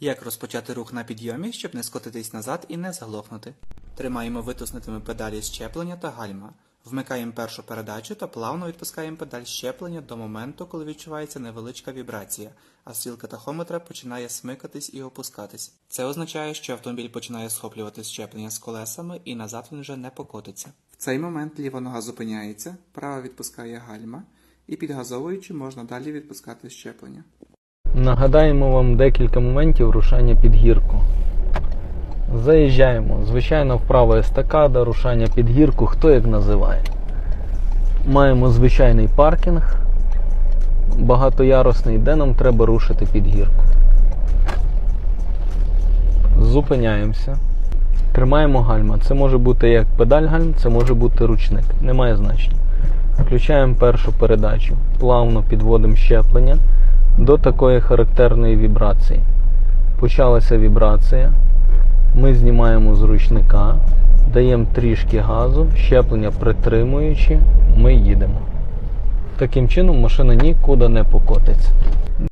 Як розпочати рух на підйомі, щоб не скотитись назад і не заглохнути? Тримаємо витиснутими педалі щеплення та гальма. Вмикаємо першу передачу та плавно відпускаємо педаль щеплення до моменту, коли відчувається невеличка вібрація, а стрілка тахометра починає смикатись і опускатись. Це означає, що автомобіль починає схоплювати щеплення з колесами і назад він вже не покотиться. В цей момент ліва нога зупиняється, права відпускає гальма, і підгазовуючи можна далі відпускати щеплення. Нагадаємо вам декілька моментів рушання під гірку. Заїжджаємо. Звичайно, вправо естакада, рушання під гірку, хто як називає. Маємо звичайний паркінг багатоярусний, де нам треба рушити під гірку. Зупиняємося. Тримаємо гальма. Це може бути як педаль гальм, це може бути ручник. Немає значення. Включаємо першу передачу. Плавно підводимо щеплення до такої характерної вібрації. Почалася вібрація. Ми знімаємо з ручника, даємо трішки газу, щеплення притримуючи, ми їдемо. Таким чином машина нікуди не покотиться.